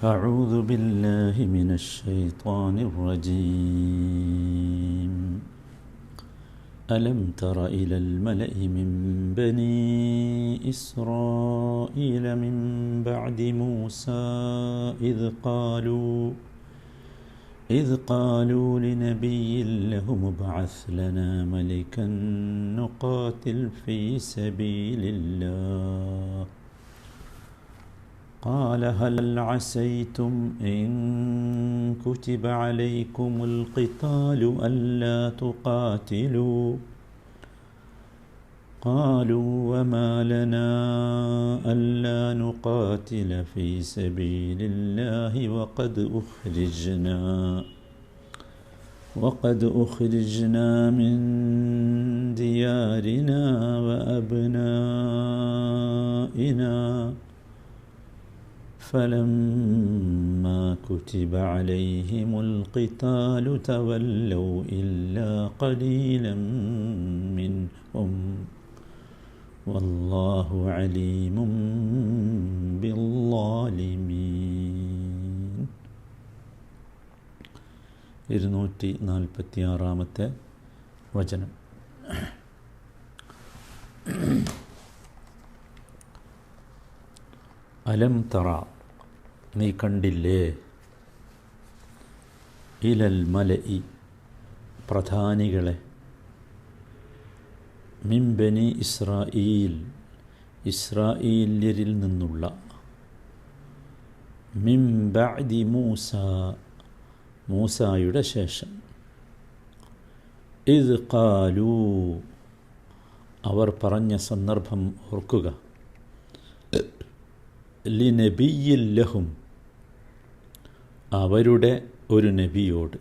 أعوذ بالله من الشيطان الرجيم. ألم تر إلى الملأ من بني إسرائيل من بعد موسى إذ قالوا إذ قالوا لنبي لهم ابعث لنا ملكا نقاتل في سبيل الله. قال هل عسيتم إن كتب عليكم القتال ألا تقاتلوا؟ قالوا وما لنا ألا نقاتل في سبيل الله وقد أخرجنا وقد أخرجنا من ديارنا وأبنائنا. فلما كتب عليهم القتال تولوا إلا قليلا منهم والله عليم بالظالمين ഇരുന്നൂറ്റി നാൽപ്പത്തി ആറാമത്തെ വചനം അലം തറ നീ കണ്ടില്ലേ? ഇലൽ മലഇ പ്രധാനികളെ. മിംബനി ഇസ്രായേൽ ഇസ്രായേല്യരിൽ നിന്നുള്ള. മിംബഅദി മൂസ മൂസായുടെ ശേഷം. ഇത് കാലൂ അവർ പറഞ്ഞ സന്ദർഭം ഓർക്കുക. ലിനബിയില്ലഹും അവരുടെ ഒരു നബിയോട്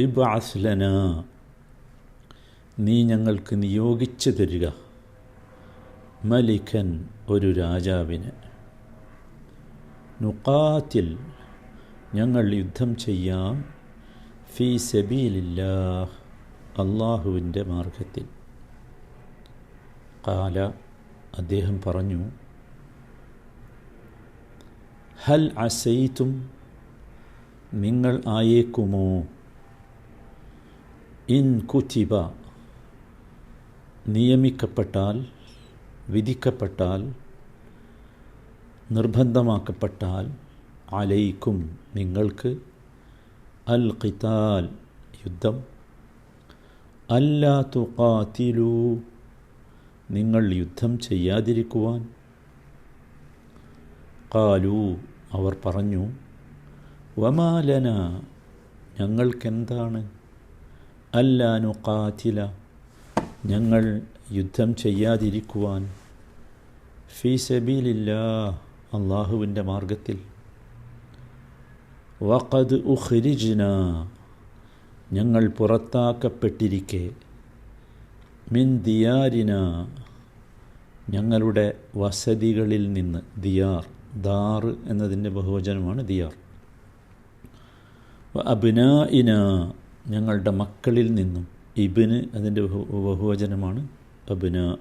ഇബാസ്ലന നീ ഞങ്ങൾക്ക് നിയോഗിച്ചു തരിക. മലിഖൻ ഒരു രാജാവിന്. നുക്കാത്തിൽ ഞങ്ങൾ യുദ്ധം ചെയ്യാം. ഫീ സബീലില്ല അള്ളാഹുവിന്റെ മാർഗത്തിൽ കാല അദ്ദേഹം പറഞ്ഞു ഹൽ അസൈത്തും നിങ്ങൾ ആയേക്കുമോ? ഇൻ കുതിബ നിയമിക്കപ്പെട്ടാൽ വിധിക്കപ്പെട്ടാൽ നിർബന്ധമാക്കപ്പെട്ടാൽ അലയിക്കും നിങ്ങൾക്ക് അൽ ഖിതാൽ യുദ്ധം. അല്ലാ കാത്തിലൂ നിങ്ങൾ യുദ്ധം ചെയ്യാതിരിക്കുവാൻ കാലു അവർ പറഞ്ഞു വമാലന ഞങ്ങൾക്കെന്താണ്? അല്ലാനു കാറ്റില ഞങ്ങൾ യുദ്ധം ചെയ്യാതിരിക്കുവാൻ. ഫീ സബീലില്ല അള്ളാഹുവിന്റെ മാർഗത്തിൽ വഖദ് ഉഖ്രിജ്ന ഞങ്ങൾ പുറത്താക്കപ്പെട്ടിരിക്കെ. മിൻ ദിയാരിന ഞങ്ങളുടെ വസതികളിൽ നിന്ന് ദിയാർ. ദാർ എന്നതിന്റെ ബഹുവചനമാണ് ദിയാർ. അബിന ഇന ഞങ്ങളുടെ മക്കളിൽ നിന്നും. ഇബിന് അതിന്റെ ബഹുവചനമാണ് അബിന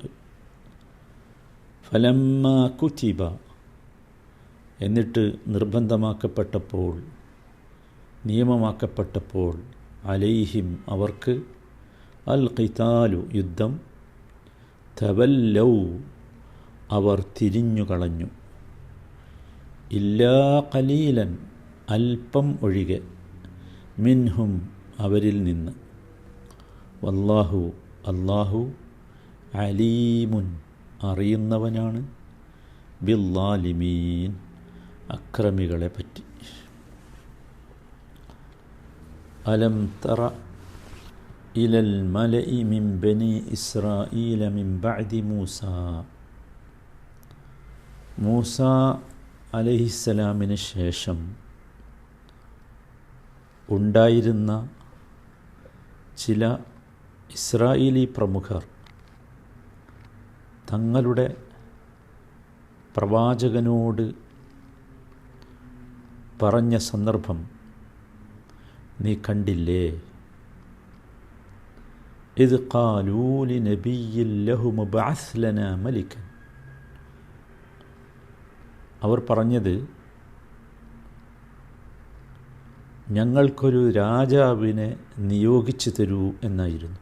ഫലമ്മ കുറ്റിബ എന്നിട്ട് നിർബന്ധമാക്കപ്പെട്ടപ്പോൾ നിയമമാക്കപ്പെട്ടപ്പോൾ അലൈഹിം അവർക്ക് അൽ ഖിതാലു യുദ്ധം തവല്ലൗ അവർ തിരിഞ്ഞുകളഞ്ഞു. ഇല്ലാ കലീലൻ അല്പം ഒഴികെ മിൻഹും അവരിൽ നിന്ന്. വല്ലാഹു അല്ലാഹു അലീമുൻ അറിയുന്നവനാണ്. ബില്ലാലിമീൻ അക്രമികളെ പറ്റി. അലം തറ ഇലൽ മല മിൻ ബനി ഇസ്രായീല മിൻ ബഅദി മൂസ. മൂസ അലഹിസ്സലാമിന് ശേഷം ഉണ്ടായിരുന്ന ചില ഇസ്രായേലി പ്രമുഖർ തങ്ങളുടെ പ്രവാചകനോട് പറഞ്ഞ സന്ദർഭം നീ കണ്ടില്ലേ? ഇത് കാലൂലി നബിയിൽ ലഹുമ ബാസ്ലന മലിക്കൻ അവർ പറഞ്ഞത് ഞങ്ങൾക്കൊരു രാജാവിനെ നിയോഗിച്ചു തരൂ എന്നായിരുന്നു.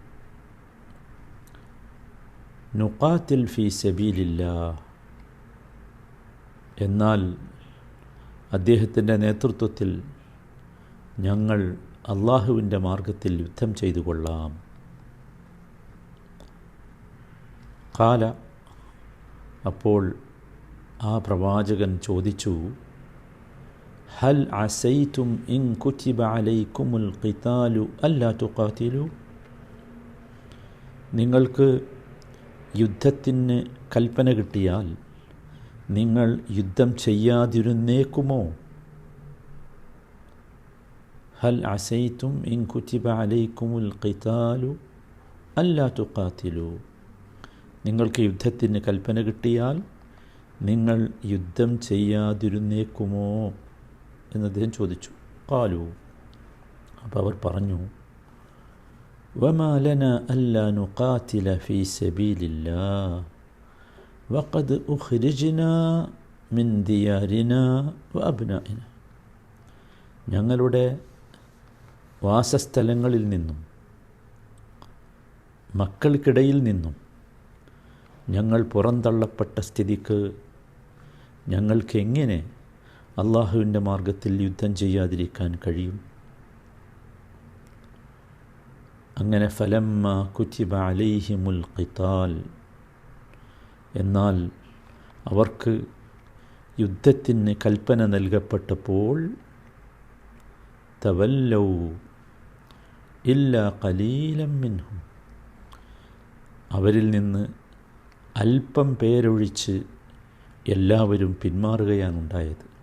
നുക്കാത്തിൽ ഫി സബീലില്ല എന്നാൽ അദ്ദേഹത്തിന്റെ നേതൃത്വത്തിൽ ഞങ്ങൾ അള്ളാഹുവിന്റെ മാർഗത്തിൽ യുദ്ധം ചെയ്തു കൊള്ളാം. കാല അപ്പോൾ ആ പ്രവാചകൻ ചോദിച്ചു ഹൽ അസൈറ്റും ഇൻ കുറ്റിബ അലൈക്കുമുൽ ഖിതാലു അല്ലാ തുഖാത്തിലു നിങ്ങൾക്ക് യുദ്ധത്തിന് കൽപ്പന കിട്ടിയാൽ നിങ്ങൾ യുദ്ധം ചെയ്യാതിരുന്നേക്കുമോ? ഹൽ അസൈത്തും ഇൻ കുറ്റിബ അലൈക്കുമുൽ ഖിതാലു അല്ലാ തുഖാത്തിലു നിങ്ങൾക്ക് യുദ്ധത്തിന് കൽപ്പന കിട്ടിയാൽ നിങ്ങൾ യുദ്ധം ചെയ്യാതിരുന്നേക്കുമോ എന്ന് അദ്ദേഹം ചോദിച്ചു. കാലു അപ്പോൾ അവർ പറഞ്ഞു വമാലന അല്ലാ കാത്തില ഫി സബീലില്ല. വഖദ് ഉഖ്രിജ്ന മിൻ ദിയാരിന വ ഞങ്ങളുടെ വാസസ്ഥലങ്ങളിൽ നിന്നും മക്കൾക്കിടയിൽ നിന്നും ഞങ്ങൾ പുറന്തള്ളപ്പെട്ട സ്ഥിതിക്ക് ഞങ്ങൾക്ക് എങ്ങനെ അള്ളാഹുവിന്റെ മാർഗത്തിൽ യുദ്ധം ചെയ്യാതിരിക്കാൻ കഴിയും? അങ്ങനെ ഫലമ്മ കുറ്റിബ അലൈഹിമുൽ ഖിത്താൽ എന്നാൽ അവർക്ക് യുദ്ധത്തിന് കൽപ്പന നൽകപ്പെട്ടപ്പോൾ തവല്ലൗ ഇല്ല കലീലം മിൻഹും. അവരിൽ നിന്ന് അല്പം പേരൊഴിച്ച് എല്ലാവരും പിന്മാറുകയാണ് ഉണ്ടായത്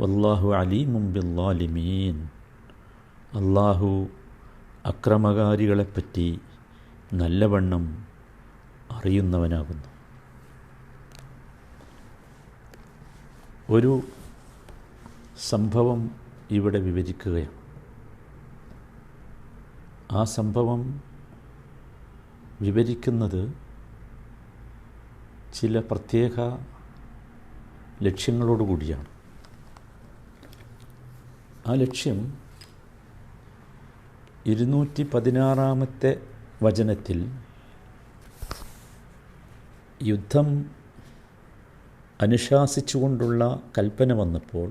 വല്ലാഹു അലീമും ബില്ലാലിമീൻ. അള്ളാഹു അക്രമകാരികളെപ്പറ്റി നല്ലവണ്ണം അറിയുന്നവനാകുന്നു. ഒരു സംഭവം ഇവിടെ വിവരിക്കുകയാണ്. ആ സംഭവം വിവരിക്കുന്നത് ചില പ്രത്യേക ലക്ഷ്യങ്ങളോടുകൂടിയാണ് ആ ലക്ഷ്യം ഇരുന്നൂറ്റി പതിനാറാമത്തെ വചനത്തിൽ യുദ്ധം അനുശാസിച്ചുകൊണ്ടുള്ള കൽപ്പന വന്നപ്പോൾ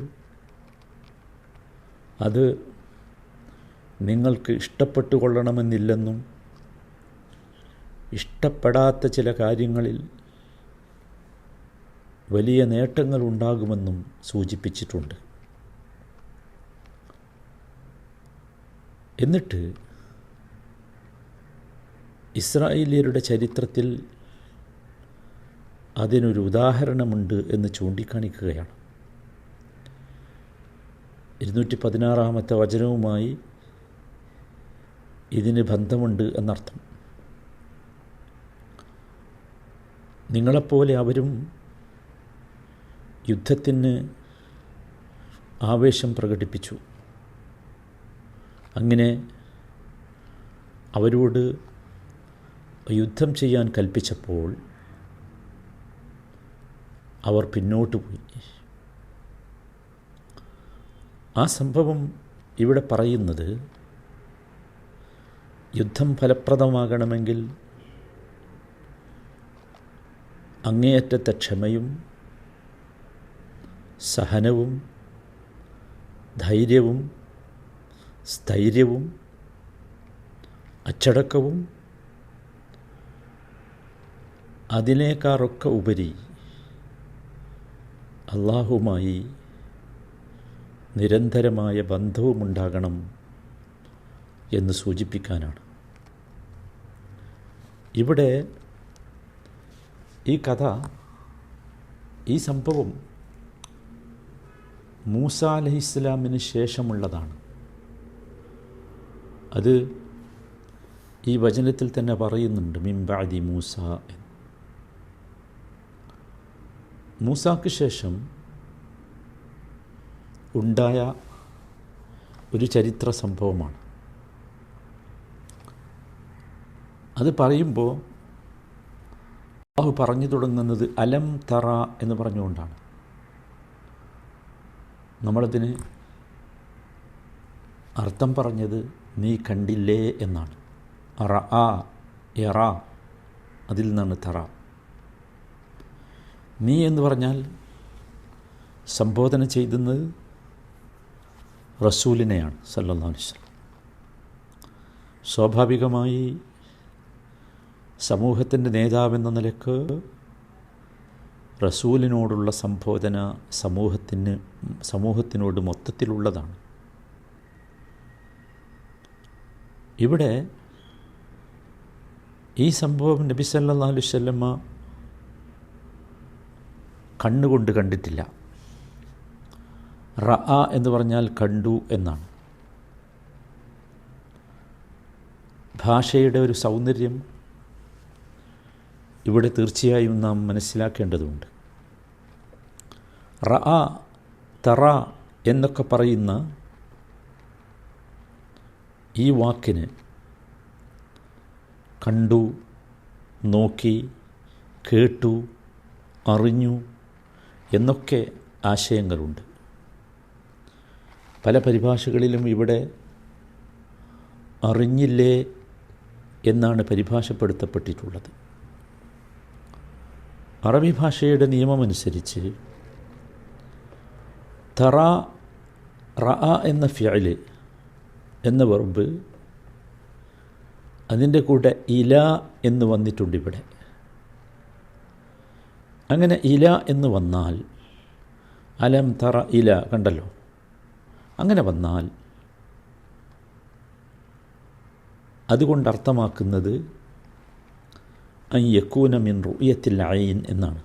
അത് നിങ്ങൾക്ക് ഇഷ്ടപ്പെട്ടു കൊള്ളണമെന്നില്ലെന്നും ഇഷ്ടപ്പെടാത്ത ചില കാര്യങ്ങളിൽ വലിയ നേട്ടങ്ങൾ ഉണ്ടാകുമെന്നും സൂചിപ്പിച്ചിട്ടുണ്ട്. എന്നിട്ട് ഇസ്രായേലിയരുടെ ചരിത്രത്തിൽ അതിനൊരു ഉദാഹരണമുണ്ട് എന്ന് ചൂണ്ടിക്കാണിക്കുകയാണ്. ഇരുന്നൂറ്റി പതിനാറാമത്തെ വചനവുമായി ഇതിന് ബന്ധമുണ്ട് എന്നർത്ഥം. നിങ്ങളെപ്പോലെ അവരും യുദ്ധത്തിന് ആവേശം പ്രകടിപ്പിച്ചു. അങ്ങനെ അവരോട് യുദ്ധം ചെയ്യാൻ കൽപ്പിച്ചപ്പോൾ അവർ പിന്നോട്ട് പോയി. ആ സംഭവം ഇവിടെ പറയുന്നത് യുദ്ധം ഫലപ്രദമാകണമെങ്കിൽ അങ്ങേയറ്റത്തെ ക്ഷമയും സഹനവും ധൈര്യവും സ്ഥൈര്യവും അച്ചടക്കവും അതിനേക്കാളൊക്കെ ഉപരി അള്ളാഹുമായി നിരന്തരമായ ബന്ധവുമുണ്ടാകണം എന്ന് സൂചിപ്പിക്കാനാണ്. ഇവിടെ ഈ കഥ ഈ സംഭവം മൂസ അലഹിസ്ലാമിന് ശേഷമുള്ളതാണ്. അത് ഈ വചനത്തിൽ തന്നെ പറയുന്നുണ്ട് മിംബാദി മൂസ എന്ന്. മൂസാക്ക് ശേഷം ഉണ്ടായ ഒരു ചരിത്ര സംഭവമാണ്. അത് പറയുമ്പോൾ അള്ളാഹു പറഞ്ഞു തുടങ്ങുന്നത് അലം തറ എന്ന് പറഞ്ഞുകൊണ്ടാണ്. നമ്മളതിന് അർത്ഥം പറഞ്ഞത് നീ കണ്ടില്ലേ എന്നാണ്. അറ ആ എറ അതിൽ നിന്നാണ് തറ. നീ എന്ന് പറഞ്ഞാൽ സംബോധന ചെയ്യുന്നത് റസൂലിനെയാണ് സല്ലാ സ്വാഭാവികമായി സമൂഹത്തിന്റെ നേതാവെന്ന നിലയ്ക്ക് റസൂലിനോടുള്ള സംബോധന സമൂഹത്തിന് സമൂഹത്തിനോട് മൊത്തത്തിലുള്ളതാണ്. ഇവിടെ ഈ സംഭവം നബി സല്ലാ അലുസല്ലമ്മ കണ്ണുകൊണ്ട് കണ്ടിട്ടില്ല. റ എന്ന് പറഞ്ഞാൽ കണ്ടു എന്നാണ്. ഭാഷയുടെ ഒരു സൗന്ദര്യം ഇവിടെ തീർച്ചയായും നാം മനസ്സിലാക്കേണ്ടതുണ്ട്. റ ആ തറ എന്നൊക്കെ പറയുന്ന ഈ വാക്കിന് കണ്ടു നോക്കി കേട്ടു അറിഞ്ഞു എന്നൊക്കെ ആശയങ്ങളുണ്ട്. പല പരിഭാഷകളിലും ഇവിടെ അറിഞ്ഞില്ലേ എന്നാണ് പരിഭാഷപ്പെടുത്തപ്പെട്ടിട്ടുള്ളത്. അറബി ഭാഷയുടെ നിയമമനുസരിച്ച് തറ റ എന്ന ഫ്യാൽ എന്ന വെർബ് അതിന്റെ കൂടെ ഇല എന്ന് വന്നിട്ടുണ്ട് ഇവിടെ. അങ്ങനെ ഇല എന്ന് വന്നാൽ അലം തറ ഇല കണ്ടല്ലോ. അങ്ങനെ വന്നാൽ അതുകൊണ്ട് അർത്ഥമാക്കുന്നത് യക്കൂന മിൻ റുയത്തിൽ അയിൻ എന്നാണ്.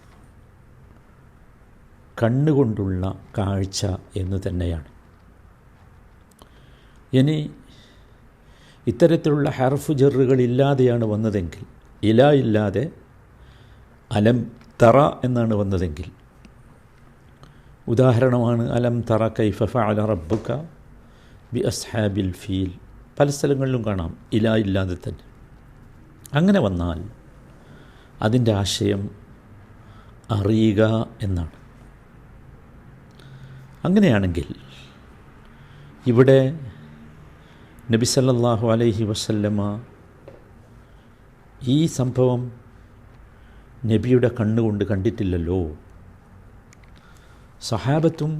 കണ്ണുകൊണ്ടുള്ള കാഴ്ച എന്ന് തന്നെയാണ്. ഇനി ഇത്തരത്തിലുള്ള ഹർഫ് ജറുകളില്ലാതെയാണ് വന്നതെങ്കിൽ ഇല ഇല്ലാതെ അലം തറ എന്നാണ് വന്നതെങ്കിൽ ഉദാഹരണമാണ് അലം തറ കൈഫ ഫഅല റബ്ബുക ബി അസ്ഹാബിൽ ഫീൽ. പല സ്ഥലങ്ങളിലും കാണാം ഇല ഇല്ലാതെ തന്നെ. അങ്ങനെ വന്നാൽ അതിന്റെ ആശയം അറിയുക എന്നാണ്. അങ്ങനെയാണെങ്കിൽ ഇവിടെ നബി സല്ലല്ലാഹു അലൈഹി വസല്ലമ ഈ സംഭവം നബിയുടെ കണ്ണുകൊണ്ട് കണ്ടിട്ടില്ലല്ലോ. സഹാബത്തും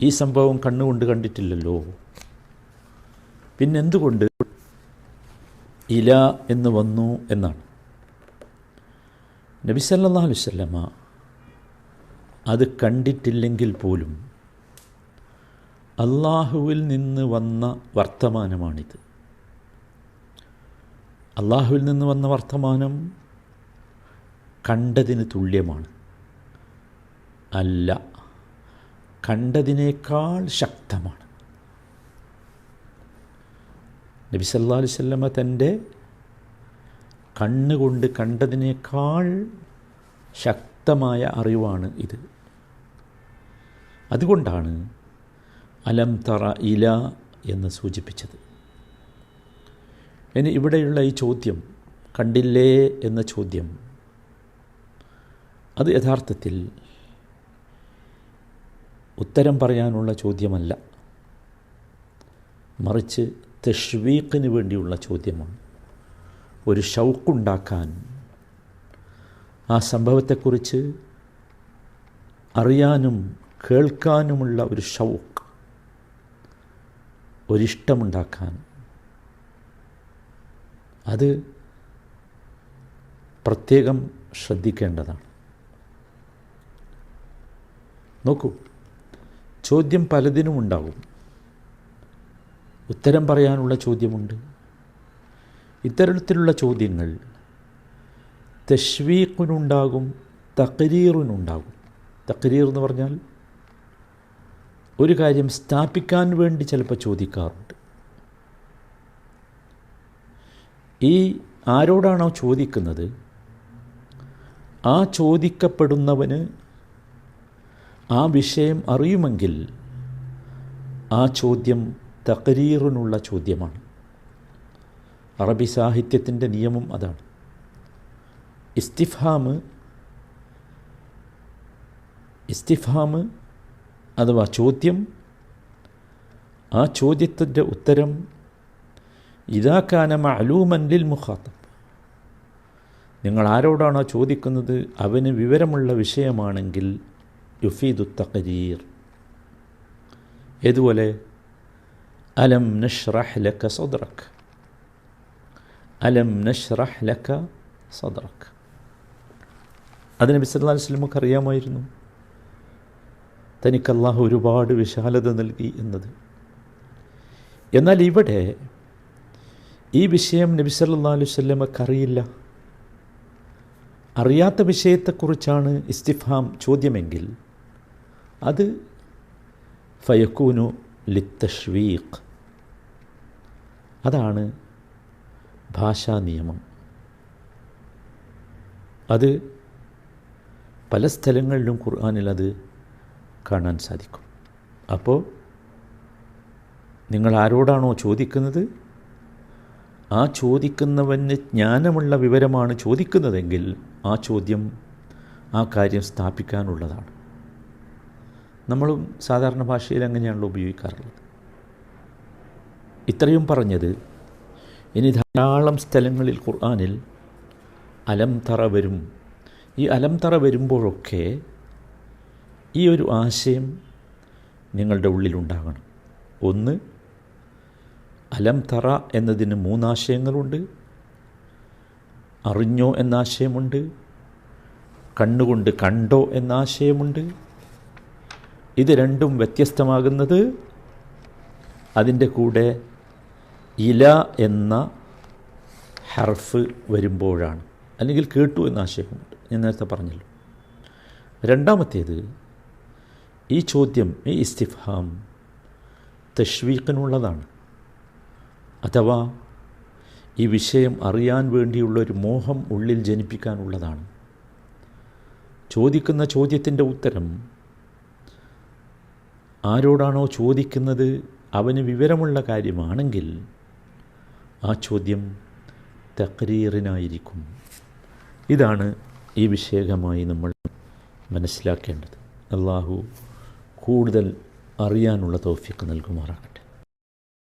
ഈ സംഭവം കണ്ണുകൊണ്ട് കണ്ടിട്ടില്ലല്ലോ. പിന്നെന്തുകൊണ്ട് ഇല എന്ന് വന്നു എന്നാണ്. നബി അലൈഹി വസല്ലമ അത് കണ്ടിട്ടില്ലെങ്കിൽ പോലും അള്ളാഹുവിൽ നിന്ന് വന്ന വർത്തമാനമാണിത്. അള്ളാഹുവിൽ നിന്ന് വന്ന വർത്തമാനം കണ്ടതിന് തുല്യമാണ്. അല്ല കണ്ടതിനേക്കാൾ ശക്തമാണ്. നബി സല്ലാ തന്റെ കണ്ണുകൊണ്ട് കണ്ടതിനേക്കാൾ ശക്തമായ അറിവാണ് ഇത്. അതുകൊണ്ടാണ് അലം തറ ഇല എന്ന് സൂചിപ്പിച്ചത്. ഇനി ഇവിടെയുള്ള ഈ ചോദ്യം കണ്ടില്ലേ എന്ന ചോദ്യം അത് യഥാർത്ഥത്തിൽ ഉത്തരം പറയാനുള്ള ചോദ്യമല്ല. മറിച്ച് തെഷ്വീക്കിന് വേണ്ടിയുള്ള ചോദ്യമാണ്. ഒരു ഷൗക്കുണ്ടാക്കാൻ ആ സംഭവത്തെക്കുറിച്ച് അറിയാനും കേൾക്കാനുമുള്ള ഒരു ഷൗക്ക് ഒരിഷ്ടമുണ്ടാക്കാൻ. അത് പ്രത്യേകം ശ്രദ്ധിക്കേണ്ടതാണ്. നോക്കൂ ചോദ്യം പലതിനും ഉണ്ടാകും ഉത്തരം പറയാനുള്ള ചോദ്യമുണ്ട്. ഇത്തരത്തിലുള്ള ചോദ്യങ്ങൾ തശ്വീഖിനുണ്ടാകും തക്രീറിനുണ്ടാകും തക്രീർ എന്ന് പറഞ്ഞാൽ ഒരു കാര്യം സ്ഥാപിക്കാൻ വേണ്ടി ചിലപ്പോൾ ചോദിക്കാറുണ്ട്. ഈ ആരോടാണോ ചോദിക്കുന്നത് ആ ചോദിക്കപ്പെടുന്നവന് ആ വിഷയം അറിയുമെങ്കിൽ ആ ചോദ്യം തകരീറിനുള്ള ചോദ്യമാണ്. അറബി സാഹിത്യത്തിന്റെ നിയമം അതാണ്. ഇസ്തിഫാമ് ഇസ്തിഫാമ് അഥവാ ചോദ്യം ആ ചോദ്യത്തിന്റെ ഉത്തരം ഇതാക്കാന മഅലൂമൻ ലിൽ മുഖാത്തബ്. നിങ്ങൾ ആരോടാണോ ചോദിക്കുന്നത് അവന് വിവരമുള്ള വിഷയമാണെങ്കിൽ യുഫീദു തഖരീർ. ഏതുപോലെ? അലം നഷ്റഹ് ലക സദ്റക് അലം നഷ്റഹ് ലക സദ്റക്. അതിന് ബിസ്ലാ വസ്ലമുക്ക് അറിയാമായിരുന്നു. തനിക്ക് അള്ളാഹു ഒരുപാട് വിശാലത നൽകി എന്നത്. എന്നാൽ ഇവിടെ ഈ വിഷയം നബി സല്ലാ അലൈഹി സ്വല്ലമക്ക് അറിയില്ല. അറിയാത്ത വിഷയത്തെക്കുറിച്ചാണ് ഇസ്തിഫാം ചോദ്യമെങ്കിൽ അത് ഫയക്കൂനു ലിത്തഷ്വീഖ് അതാണ് ഭാഷാ നിയമം അത് പല സ്ഥലങ്ങളിലും ഖുർആാനിൽ അത് കാണാൻ സാധിക്കും. അപ്പോൾ നിങ്ങൾ ആരോടാണോ ചോദിക്കുന്നത്? ആ ചോദിക്കുന്നവന് ജ്ഞാനമുള്ള വിവരമാണ് ചോദിക്കുന്നതെങ്കിൽ ആ ചോദ്യം ആ കാര്യം സ്ഥാപിക്കാനുള്ളതാണ്. നമ്മളും സാധാരണ ഭാഷയിൽ അങ്ങനെയാണല്ലോ ഉപയോഗിക്കാറുള്ളത്. ഇത്രയും പറഞ്ഞത് ഇനി ധാരാളം സ്ഥലങ്ങളിൽ ഖുർആാനിൽ അലം തറ വരും. ഈ അലം തറ വരുമ്പോഴൊക്കെ ഈ ഒരു ആശയം നിങ്ങളുടെ ഉള്ളിലുണ്ടാകണം. ഒന്ന് അലം തറ എന്നതിന് മൂന്നാശയങ്ങളുണ്ട്. അറിഞ്ഞോ എന്നാശയമുണ്ട്. കണ്ണുകൊണ്ട് കണ്ടോ എന്നാശയമുണ്ട്. ഇത് രണ്ടും വ്യത്യസ്തമാകുന്നത് അതിന്റെ കൂടെ ഇല എന്ന ഹർഫ് വരുമ്പോഴാണ്. അല്ലെങ്കിൽ കേട്ടു എന്ന ആശയമുണ്ട്. ഞാൻ നേരത്തെ പറഞ്ഞല്ലോ. രണ്ടാമത്തേത് ഈ ചോദ്യം ഈ ഇസ്തിഫാം തഷ്വീഖിനുള്ളതാണ് അഥവാ ഈ വിഷയം അറിയാൻ വേണ്ടിയുള്ള ഒരു മോഹം ഉള്ളിൽ ജനിപ്പിക്കാനുള്ളതാണ്. ചോദിക്കുന്ന ചോദ്യത്തിന്റെ ഉത്തരം ആരോടാണോ ചോദിക്കുന്നത് അവന് വിവരമുള്ള കാര്യമാണെങ്കിൽ ആ ചോദ്യം തക്രീറിനായിരിക്കും. ഇതാണ് ഈ വിഷയകമായി നമ്മൾ മനസ്സിലാക്കേണ്ടത്. അള്ളാഹു കൂടുതൽ അറിയാനുള്ള തോഫിക്ക് നൽകുമാറാകട്ടെ.